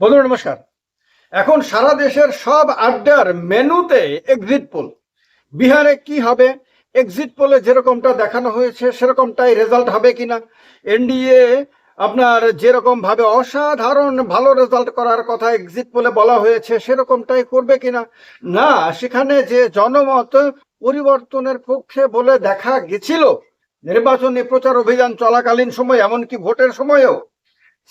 বন্ধু নমস্কার। এখন সারা দেশের সব আড্ডার মেনুতে এক্সিট পোল বিহারে কি হবে? এক্সিট পোলে যেরকমটা দেখানো হয়েছে, সেরকমটাই রেজাল্ট হবে কিনা? এনডিএ আপনার যেরকম ভাবে অসাধারণ ভালো রেজাল্ট করার কথা এক্সিট পোলে বলা হয়েছে, সেরকমটাই করবে কিনা? না, সেখানে যে জনমত পরিবর্তনের পক্ষে বলে দেখা গেছিল, নির্বাচনী প্রচার অভিযান চলাকালীন সময়, এমনকি ভোটের সময়ও।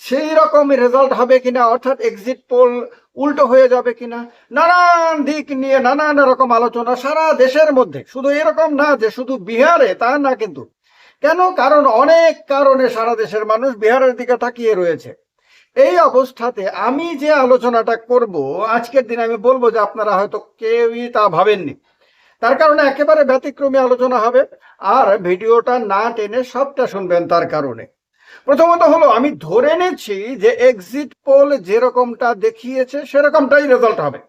সেই রকম রেজাল্ট হবে কিনা, অর্থাৎ এক্সিট পোল উল্টো হয়ে যাবে কিনা, নানান দিক নিয়ে নানান রকম আলোচনা সারা দেশের মধ্যে। শুধু এরকম না যে শুধু বিহারে, তা না কিন্তু। কেন? কারণ অনেক কারণে সারা দেশের মানুষ বিহারের দিকে তাকিয়ে রয়েছে। এই অবস্থাতে আমি যে আলোচনাটা করব, আজকের দিনে আমি বলব যে আপনারা হয়তো কেউই তা ভাবেননি। তার কারণে একেবারে ব্যতিক্রমী আলোচনা হবে, আর ভিডিওটা না টেনে সবটা শুনবেন তার কারণে। প্রথমত হলো, আমি ধরে নিচ্ছি যে এক্সিট পোল যেরকমটা দেখিয়েছে, সেরকমটাই রেজাল্ট হবে।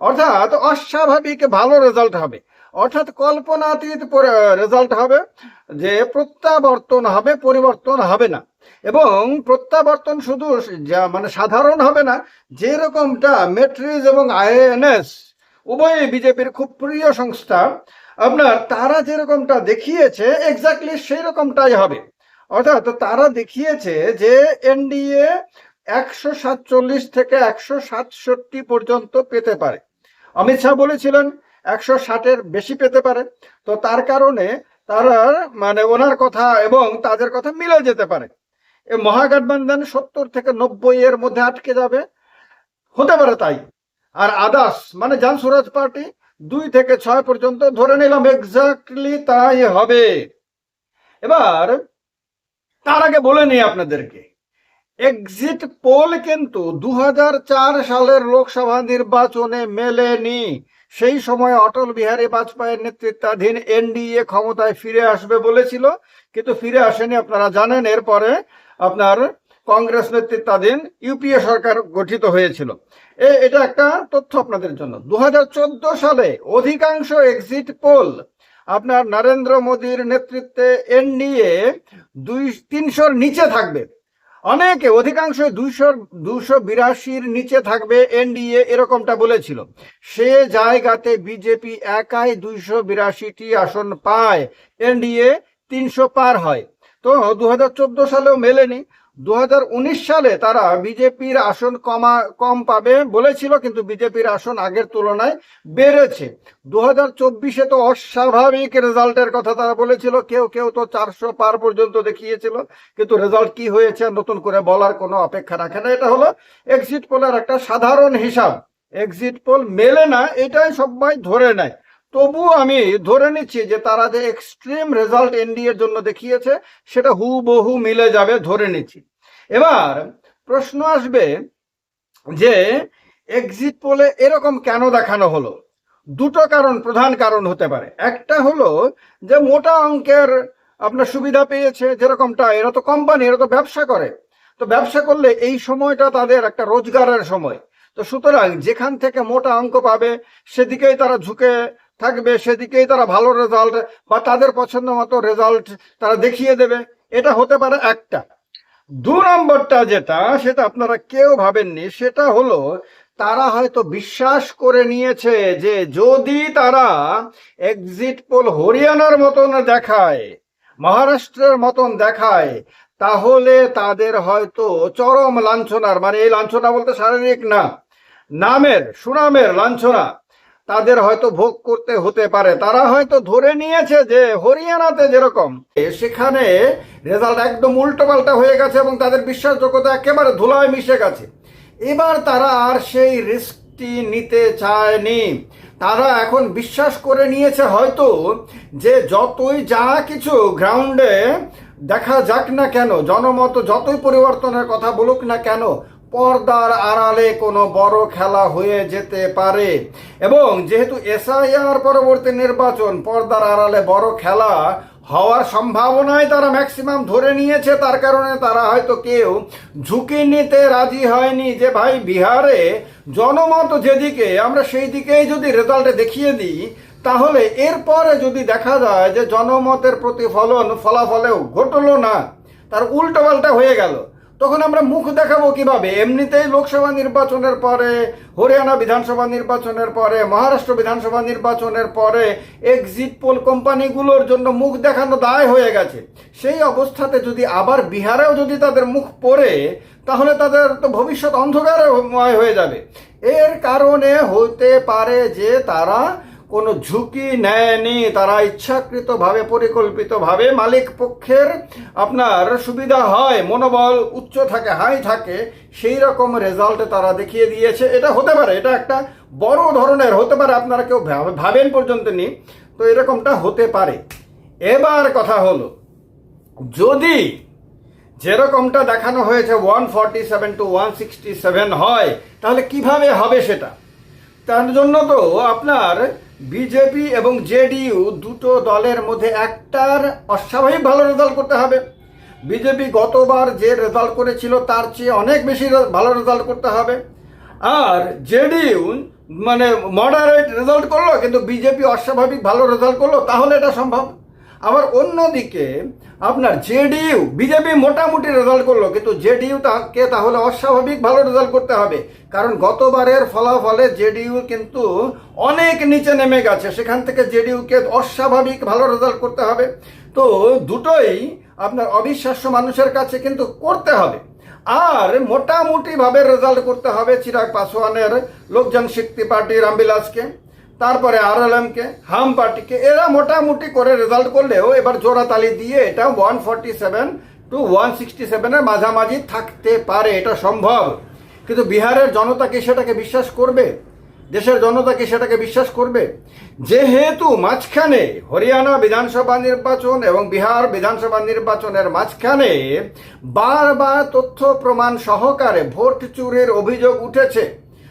অর্থাৎ অস্বাভাবিক ভালো রেজাল্ট হবে। অর্থাৎ কল্পনাতীত রেজাল্ট হবে যে প্রত্যাবর্তন হবে, পরিবর্তন হবে না। এবং প্রত্যাবর্তন শুধু যা মানে সাধারণ হবে না, যেরকমটা মেট্রিজ এবং আইএনএস উভয়ই বিজেপির খুব প্রিয় সংস্থা, আপনার তারা যেরকমটা দেখিয়েছে এক্স্যাক্টলি সেই রকমটাই হবে। অর্থাৎ তারা দেখিয়েছে যে এনডিএ একশো সাতচল্লিশ থেকে একশো সাতষট্টি পর্যন্ত পেতে পারে। অমিত শাহ বলেছিলেন একশো ষাটের বেশি পেতে পারে। তো তার কারণে তারা মানে ওনার কথা এবং তাদের কথা মিলে যেতে পারে। মহাগঠবন্ধন সত্তর থেকে নব্বই এর মধ্যে আটকে যাবে। হতে পারে তাই। আর আদাস মানে জান সুরাজ পার্টি দুই থেকে ছয় পর্যন্ত ধরে নিলাম। এক্স্যাক্টলি তাই হবে। এবার তার আগে বলে নিই আপনাদেরকে। এক্সিট পোল কিন্তু দু হাজার চার সালের লোকসভা নির্বাচনে মেলেনি। সেই সময় অটল বিহারী বাজপেয়ীর নেতৃত্বাধীন এনডিএ ক্ষমতায় ফিরে আসবে বলেছিল, কিন্তু ফিরে আসেনি আপনারা জানেন, এরপরে আপনার কংগ্রেস নেতৃত্বাধীন ইউপিএ সরকার গঠিত হয়েছিল। এটা একটা তথ্য আপনাদের জন্য। দু হাজার চোদ্দ সালে অধিকাংশ এক্সিট পোল আপনার নরেন্দ্র মোদীর নেতৃত্বে এনডিএ দুই তিনশোর নিচে থাকবে। অনেকে, অধিকাংশ দুইশো দুশো বিরাশির নিচে থাকবে এনডিএ, এরকমটা বলেছিল। সে জায়গাতে বিজেপি একাই দুইশো বিরাশিটি আসন পায়। এনডিএ তিনশো পার হয়। তো দু হাজার চোদ্দ সালেও মেলেনি। দু হাজার উনিশ সালে তারা বিজেপির আসন কমা, কম পাবে বলেছিল, কিন্তু বিজেপির আসন আগের তুলনায় বেড়েছে। দু হাজার চব্বিশে তো অস্বাভাবিক রেজাল্টের কথা তারা বলেছিল, কেউ কেউ তো চারশো পার পর্যন্ত দেখিয়েছিল, কিন্তু রেজাল্ট কি হয়েছে নতুন করে বলার কোনো অপেক্ষা রাখে না। এটা হলো এক্সিট পোলের একটা সাধারণ হিসাব। এক্সিট পোল মেলে না, এটাই সবাই ধরে নেয়। তবু আমি ধরে নিচ্ছি যে তারা যে এক্সট্রিম রেজাল্ট এনডিএর জন্য দেখিয়েছে, সেটা হুবহু মিলে যাবে ধরে নিচ্ছি। এবার প্রশ্ন আসবে যে এক্সিট পোলে এরকম কেন দেখানো হলো? দুটো কারণ, প্রধান কারণ হতে পারে। একটা হলো যে মোটা অঙ্কের আপনার সুবিধা পেয়েছে, যেরকমটা এরা তো কোম্পানি এরা তো ব্যবসা করে। তো ব্যবসা করলে এই সময়টা তাদের একটা রোজগারের সময়। তো সুতরাং যেখান থেকে মোটা অঙ্ক পাবে, সেদিকেই তারা ঝুঁকে থাকবে, সেদিকেই তারা ভালো রেজাল্ট বা তাদের পছন্দ মতো রেজাল্ট তারা দেখিয়ে দেবে। এটা হতে পারে একটা। দু নম্বরটা যেটা, সেটা আপনারা কেউ ভাবেননি, সেটা হলো তারা হয়তো বিশ্বাস করে নিয়েছে যে যদি তারা এক্সিট পোল হরিয়ানার মতন দেখায়, মহারাষ্ট্রের মতন দেখায়, তাহলে তাদের হয়তো চরম লাঞ্ছনার মানে এই লাঞ্ছনা বলতে শারীরিক না, নামের, সুনামের লাঞ্ছনা তাদের হয়তো ভোগ করতে হতে পারে। তারা হয়তো ধরে নিয়েছে যে হরিয়ানাতে যেরকম সেখানে রেজাল্ট একদম উল্টো পাল্টা হয়ে গেছে এবং তাদের বিশ্বাসযোগ্যতা একেবারে ধুলায় মিশে গেছে। এবার তারা আর সেই রিস্কটি নিতে চায়নি। তারা এখন বিশ্বাস করে নিয়েছে হয়তো যে যতই যা কিছু গ্রাউন্ডে দেখা যাক না কেন, জনমত যতই পরিবর্তনের কথা বলুক না কেন পর্দার আড়ালে কোনো বড় খেলা হয়ে যেতে পারে। এবং যেহেতু এসআইআর পরবর্তী নির্বাচন, পর্দার আড়ালে বড় খেলা হওয়ার সম্ভাবনায় তারা ম্যাক্সিমাম ধরে নিয়েছে। তার কারণে তারা হয়তো কেউ ঝুঁকি নিতে রাজি হয়নি যে, ভাই, বিহারে জনমত যেদিকে, আমরা সেই দিকেই যদি রেজাল্টে দেখিয়ে দিই, তাহলে এরপরে যদি দেখা যায় যে, জনমতের প্রতিফলন ফলাফলেও ঘটলো না, তার উল্টো পাল্টা হয়ে গেল। তখন আমরা মুখ দেখাবো কীভাবে? এমনিতেই লোকসভা নির্বাচনের পরে, হরিয়ানা বিধানসভা নির্বাচনের পরে, মহারাষ্ট্র বিধানসভা নির্বাচনের পরে এক্সিট পোল কোম্পানিগুলোর জন্য মুখ দেখানো দায় হয়ে গেছে। সেই অবস্থাতে যদি আবার বিহারেও যদি তাদের মুখ পড়ে, তাহলে তাদের তো ভবিষ্যৎ অন্ধকারময় হয়ে যাবে। এর কারণে হতে পারে যে তারা কোনো ঝুঁকি নেয়নি, তারা ইচ্ছাকৃতভাবে, পরিকল্পিতভাবে মালিক পক্ষের আপনার সুবিধা হয়, মনোবল উচ্চ থাকে, হাই থাকে, সেই রকম রেজাল্ট তারা দেখিয়ে দিয়েছে। এটা হতে পারে, এটা একটা বড় ধরনের, হতে পারে আপনারা কেউ ভাব- ভাবেন পর্যন্ত নি তো এরকমটা হতে পারে। এবার কথা হলো, যদি যেরকমটা দেখানো হয়েছে one forty seven two one sixty seven হয়, তাহলে কীভাবে হবে সেটা? তার জন্য তো আপনার বিজেপি এবং জেডিইউ দুটো দলের মধ্যে একটার অস্বাভাবিক ভালো রেজাল্ট করতে হবে। বিজেপি গতবার যে রেজাল্ট করেছিল, তার চেয়ে অনেক বেশি ভালো রেজাল্ট করতে হবে। আর জেডিইউ মানে মডারেট রেজাল্ট করল, কিন্তু বিজেপি অস্বাভাবিক ভালো রেজাল্ট করল, তাহলে এটা সম্ভব। আবার অন্যদিকে আপনার জেডিইউ, বিজেপি মোটামুটি রেজাল্ট করল, কিন্তু জেডিইউ তাকে তাহলে অস্বাভাবিক ভালো রেজাল্ট করতে হবে? কারণ গতবারের ফলাফলে জেডিইউ কিন্তু অনেক নিচে নেমে গেছে। সেখান থেকে জেডিইউকে অস্বাভাবিক ভালো রেজাল্ট করতে হবে। তো দুটোই আপনার অবিশ্বাস্য মানুষের কাছে কিন্তু করতে হবে। আর মোটামুটি ভাবে রেজাল্ট করতে হবে চিরাগ পাসওয়ানের লোকজন শক্তি পার্টি রামবিলাসকে তারপরে আর কে, হাম পার্টিকে, এরা মোটামুটি করে রেজাল্ট করলেও এবার জোড়া তালি দিয়ে এটা one forty seven two one sixty সেভেনের মাঝামাঝি থাকতে পারে, এটা সম্ভব। কিন্তু বিহারের জনতা কি সেটাকে বিশ্বাস করবে? দেশের জনতা কি সেটাকে বিশ্বাস করবে? যেহেতু মাঝখানে হরিয়ানা বিধানসভা নির্বাচন এবং বিহার বিধানসভা নির্বাচনের মাঝখানে বারবার তথ্য প্রমাণ সহকারে ভোট চুরির অভিযোগ উঠেছে,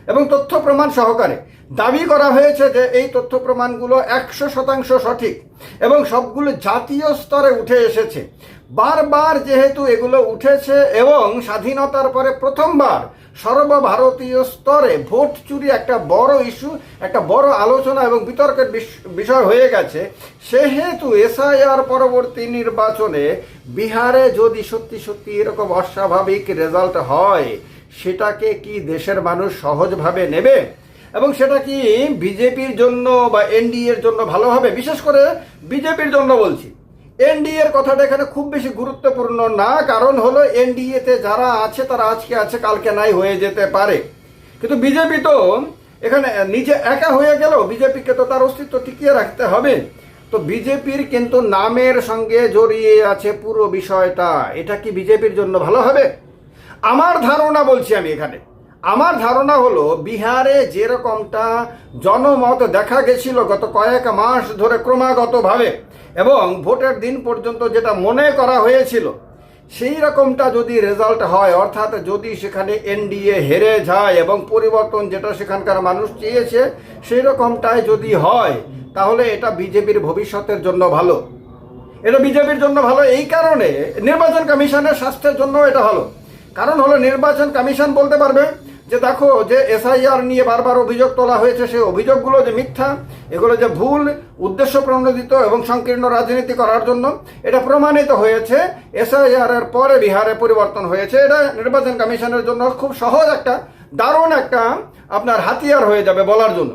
এবং তথ্য প্রমাণ সহকারে। দাবি করা হয়েছে যে এই তথ্য প্রমাণগুলো একশো শতাংশ সঠিক এবং সবগুলো জাতীয় স্তরে উঠে এসেছে। বারবার যেহেতু এগুলো উঠেছে এবং স্বাধীনতার পরে প্রথমবার সর্বভারতীয় স্তরে ভোট চুরি একটা বড় ইস্যু, একটা বড় আলোচনা এবং বিতর্কের বিষ- বিষয় হয়ে গেছে, সেহেতু এসআইআর পরবর্তী নির্বাচনে বিহারে যদি সত্যি সত্যি এরকম অস্বাভাবিক রেজাল্ট হয়, সেটাকে কি দেশের মানুষ সহজভাবে নেবে? এবং সেটা কি বিজেপির জন্য বা এনডিএর জন্য ভালো হবে? বিশেষ করে বিজেপির জন্য বলছি। এনডিএ এর কথাটা এখানে খুব বেশি গুরুত্বপূর্ণ না, কারণ হলো এনডিএ তে যারা আছে তারা আজকে আছে, কালকে নাই হয়ে যেতে পারে। কিন্তু বিজেপি তো এখানে নিজে একা হয়ে গেল বিজেপিকে তো তার অস্তিত্ব টিকিয়ে রাখতে হবে। তো বিজেপির কিন্তু নামের সঙ্গে জড়িয়ে আছে পুরো বিষয়টা। এটা কি বিজেপির জন্য ভালো হবে? আমার ধারণা বলছি আমি এখানে। আমার ধারণা হলো, বিহারে যেরকমটা জনমত দেখা গেছিল গত কয়েক মাস ধরে ক্রমাগতভাবে, এবং ভোটের দিন পর্যন্ত যেটা মনে করা হয়েছিল, সেই রকমটা যদি রেজাল্ট হয়, অর্থাৎ যদি সেখানে এনডিএ হেরে যায় এবং পরিবর্তন যেটা সেখানকার মানুষ চেয়েছে, সেই রকমটাই যদি হয়, তাহলে এটা বিজেপির ভবিষ্যতের জন্য ভালো। এটা বিজেপির জন্য ভালো এই কারণে নির্বাচন কমিশনের স্বাস্থ্যের জন্য এটা ভালো। কারণ হলো নির্বাচন কমিশন বলতে পারবে যে দেখো, যে এসআইআর নিয়ে বারবার অভিযোগ তোলা হয়েছে সেই অভিযোগগুলো যে মিথ্যা, এগুলো যে ভুল, উদ্দেশ্য প্রণোদিত এবং সংকীর্ণ রাজনীতি করার জন্য, এটা প্রমাণিত হয়েছে, এসআইআর এর পরে বিহারে পরিবর্তন হয়েছে। এটা নির্বাচন কমিশনের জন্য খুব সহজ একটা, দারুণ একটা, আপনার হাতিয়ার হয়ে যাবে বলার জন্য।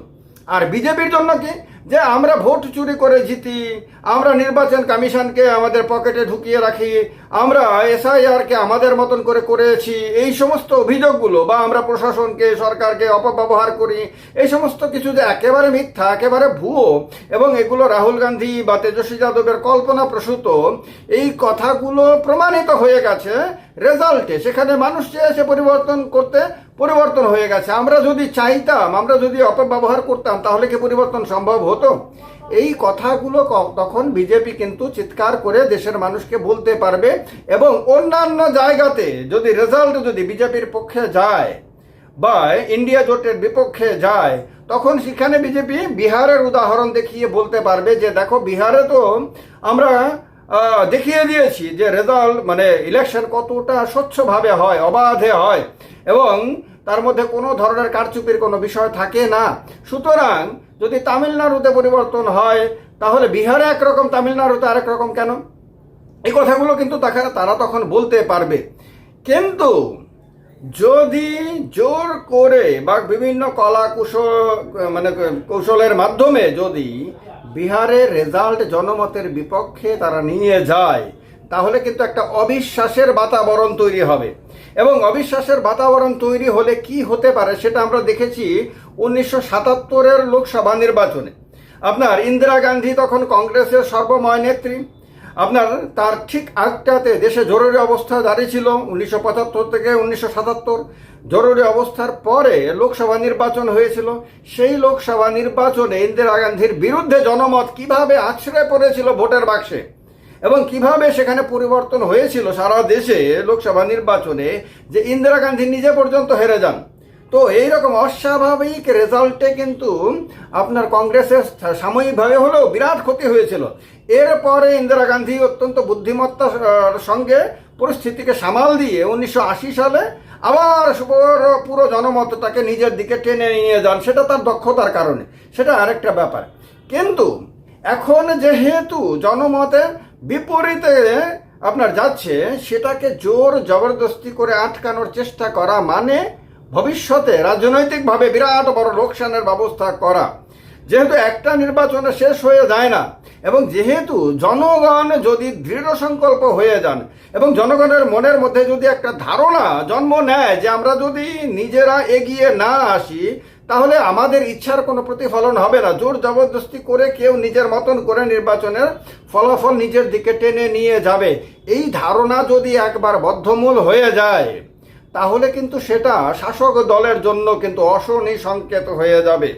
আর বিজেপির জন্য কি? যে আমরা ভোট চুরি করে জিতি, আমরা নির্বাচন কমিশনকে আমাদের পকেটে ঢুকিয়ে রাখি, আমরা এসআইআরকে আমাদের মতন করে করেছি, এই সমস্ত অভিযোগগুলো বা আমরা প্রশাসনকে, সরকারকে অপব্যবহার করি, এই সমস্ত কিছু যে একেবারে মিথ্যা, একেবারে ভুয়ো, এবং এগুলো রাহুল গান্ধী বা তেজস্বী যাদবের কল্পনা প্রসূত, এই কথাগুলো প্রমাণিত হয়ে গেছে রেজাল্টে সেখানে মানুষ চেয়েছে পরিবর্তন করতে পরিবর্তন হয়ে গেছে। আমরা যদি চাইতাম, আমরা যদি অপব্যবহার করতাম, তাহলে কি পরিবর্তন সম্ভব হতো? এই কথাগুলো তখন বিজেপি কিন্তু চিৎকার করে দেশের মানুষকে বলতে পারবে এবং অন্যান্য জায়গাতে যদি রেজাল্ট যদি বিজেপির পক্ষে যায় বা ইন্ডিয়া জোটের বিপক্ষে যায়, তখন সেখানে বিজেপি বিহারের উদাহরণ দেখিয়ে বলতে পারবে যে, দেখো, বিহারে তো আমরা দেখিয়ে দিয়েছি যে রেজাল্ট মানে ইলেকশন কতটা স্বচ্ছভাবে হয়, অবাধে হয় এবং তার মধ্যে কোনো ধরনের কারচুপির কোনো বিষয় থাকে না। সুতরাং যদি তামিলনাড়ুতে পরিবর্তন হয়, তাহলে বিহারে একরকম, তামিলনাড়ুতে আরেক রকম কেন? এই কথাগুলো কিন্তু তাকে তারা তখন বলতে পারবে। কিন্তু যদি জোর করে বা বিভিন্ন কলা কুশল মানে কৌশলের মাধ্যমে যদি বিহারের রেজাল্ট জনমতের বিপক্ষে তারা নিয়ে যায়। তাহলে কিন্তু একটা অবিশ্বাসের বাতাবরণ তৈরি হবে। এবং অবিশ্বাসের বাতাবরণ তৈরি হলে কি হতে পারে সেটা আমরা দেখেছি উনিশশো সাতাত্তরের লোকসভা নির্বাচনে। আপনার ইন্দিরা গান্ধী তখন কংগ্রেসের সর্বময় নেত্রী। আপনার তার ঠিক আগটাতে দেশে জরুরি অবস্থা জারি ছিল উনিশশো পঁচাত্তর থেকে উনিশশো সাতাত্তর। জরুরি অবস্থার পরে লোকসভা নির্বাচন হয়েছিল। সেই লোকসভা নির্বাচনে ইন্দিরা গান্ধীর বিরুদ্ধে জনমত কীভাবে আছড়ে পড়েছিল ভোটের বাক্সে এবং কীভাবে সেখানে পরিবর্তন হয়েছিল সারা দেশে লোকসভা নির্বাচনে যে ইন্দিরা গান্ধী নিজে পর্যন্ত হেরে যান। তো এইরকম অস্বাভাবিক রেজাল্টে কিন্তু আপনার কংগ্রেসের সাময়িকভাবে হলেও বিরাট ক্ষতি হয়েছিল। এরপরে ইন্দিরা গান্ধী অত্যন্ত বুদ্ধিমত্তার সঙ্গে পরিস্থিতিকে সামাল দিয়ে উনিশশো আশি সালে আবার পুরো জনমতটাকে নিজের দিকে টেনে নিয়ে যান, সেটা তার দক্ষতার কারণে। সেটা আরেকটা ব্যাপার। কিন্তু এখন যেহেতু জনমতে বিপরীতে আপনার যাচ্ছে, সেটাকে জোর জবরদস্তি করে আটকানোর চেষ্টা করা মানে ভবিষ্যতে রাজনৈতিকভাবে বিরাট বড় লোকসানের ব্যবস্থা করা। যেহেতু একটা নির্বাচনে শেষ হয়ে যায় না, এবং যেহেতু জনগণ যদি দৃঢ় সংকল্প হয়ে যান, এবং জনগণের মনের মধ্যে যদি একটা ধারণা জন্ম নেয় যে আমরা যদি নিজেরা এগিয়ে না আসি, তাহলে আমাদের ইচ্ছার কোনো প্রতিফলন হবে না। জোর জবরদস্তি করে কেউ নিজের মতন করে নির্বাচনের ফলাফল নিজের দিকে টেনে নিয়ে যাবে। এই ধারণা যদি একবার বদ্ধমূল হয়ে যায় তাহলে কিন্তু সেটা শাসক দলের জন্য কিন্তু অশনি সংকেত হয়ে যাবে।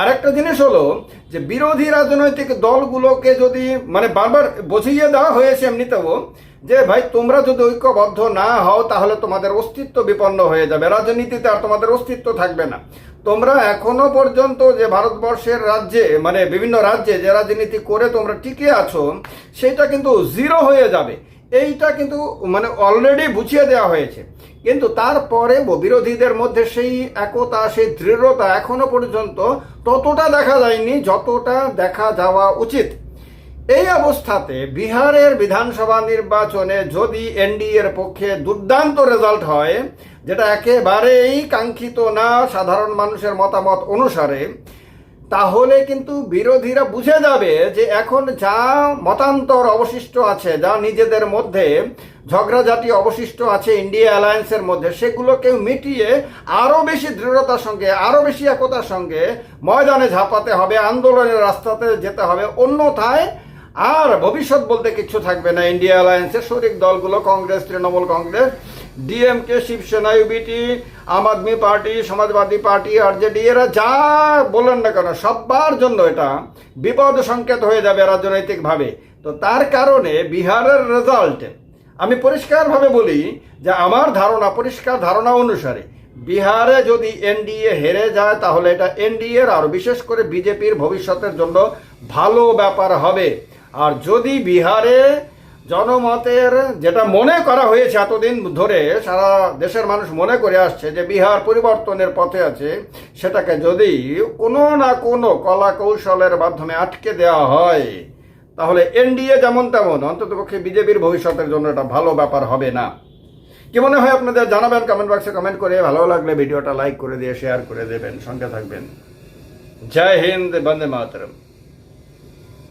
আর একটা জিনিস হলো যে বিরোধী রাজনৈতিক দলগুলোকে যদি মানে বারবার বুঝিয়ে দেওয়া হয়েছে এমনিতেও, যে ভাই তোমরা যদি ঐক্যবদ্ধ না হও তাহলে তোমাদের অস্তিত্ব বিপন্ন হয়ে যাবে। রাজনীতিতে আর তোমাদের অস্তিত্ব থাকবে না। তোমরা এখনও পর্যন্ত যে ভারতবর্ষের রাজ্যে মানে বিভিন্ন রাজ্যে যে রাজনীতি করে তোমরা টিকে আছো, সেটা কিন্তু জিরো হয়ে যাবে। এইটা কিন্তু মানে অলরেডি বুঝিয়ে দেওয়া হয়েছে। কিন্তু তারপরে বিরোধীদের মধ্যে সেই একতা, সেই দৃঢ়তা এখনও পর্যন্ত ততটা দেখা যায়নি, যতটা দেখা যাওয়া উচিত। এই অবস্থাতে বিহারের বিধানসভা নির্বাচনে যদি এনডিএর পক্ষে দুর্দান্ত রেজাল্ট হয়, যেটা একেবারেই কাঙ্ক্ষিত না সাধারণ মানুষের মতামত অনুসারে তাহলে কিন্তু বিরোধীরা বুঝে যাবে যে এখন যা মতান্তর অবশিষ্ট আছে, যা নিজেদের মধ্যে, ঝগড়াঝাটি অবশিষ্ট আছে ইন্ডিয়া অ্যালায়েন্সের মধ্যে সেগুলোকে মিটিয়ে আরও বেশি দৃঢ়তার সঙ্গে আরও বেশি একতার সঙ্গে ময়দানে ঝাঁপাতে হবে, আন্দোলনের রাস্তাতে যেতে হবে। অন্যথায় আর ভবিষ্যৎ বলতে কিছু থাকবে না। ইন্ডিয়া অ্যালায়েন্সের শরিক দলগুলো, Congress, Trinamool Congress DMK Shiv Sena UBT Aam Aadmi party Samajwadi party RJD এরা যা বলেন না কেন সবার জন্য এটা বিপদ সংকেত হয়ে যাবে রাজনৈতিকভাবে। তো তার কারণে বিহারের রেজাল্ট আমি পরিষ্কারভাবে বলি যে আমার ধারণা, পরিষ্কার ধারণা অনুসারে বিহারে যদি এনডিএ হেরে যায়, তাহলে এটা এনডিএর আর বিশেষ করে বিজেপির ভবিষ্যতের জন্য ভালো ব্যাপার হবে। আর যদি বিহারে জনমতের যেটা মনে করা হয়েছে এতদিন ধরে, সারা দেশের মানুষ মনে করে আসছে যে বিহার পরিবর্তনের পথে আছে, সেটাকে যদি কোনো না কোনো কলা কৌশলের মাধ্যমে আটকে দেওয়া হয়, তাহলে এনডিএ যেমন তেমন, অন্ততপক্ষে বিজেপির ভবিষ্যতের জন্য এটা ভালো ব্যাপার হবে না। কি মনে হয় আপনাদের? জানাবেন কমেন্ট বক্সে কমেন্ট করে। ভালো লাগলে ভিডিওটা লাইক করে দিয়ে শেয়ার করে দেবেন। সঙ্গে থাকবেন। জয় হিন্দ, বন্দে মাতরম।